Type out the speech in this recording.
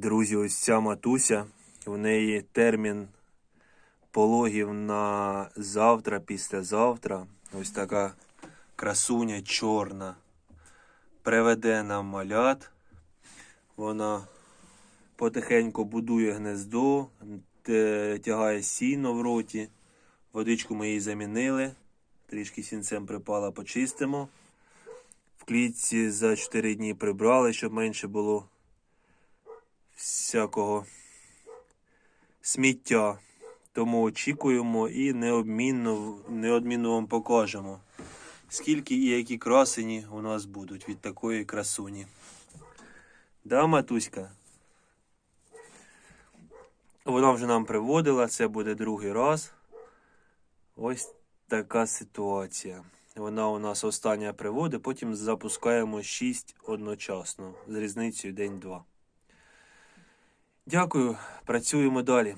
Друзі, ось ця матуся, в неї термін пологів на завтра, післязавтра. Ось така красуня чорна. Приведе нам малят. Вона потихеньку будує гнездо, тягає сіно в роті. Водичку ми їй замінили. Трішки сінцем припала, почистимо. В клітці за 4 дні прибрали, щоб менше було всякого сміття. Тому очікуємо і неодмінно, неодмінно вам покажемо, скільки і які красені у нас будуть від такої красуні. Да, матуська? Вона вже нам приводила, це буде другий раз. Ось така ситуація. Вона у нас остання приводить, потім запускаємо 6 одночасно з різницею день-два. Дякую, працюємо далі.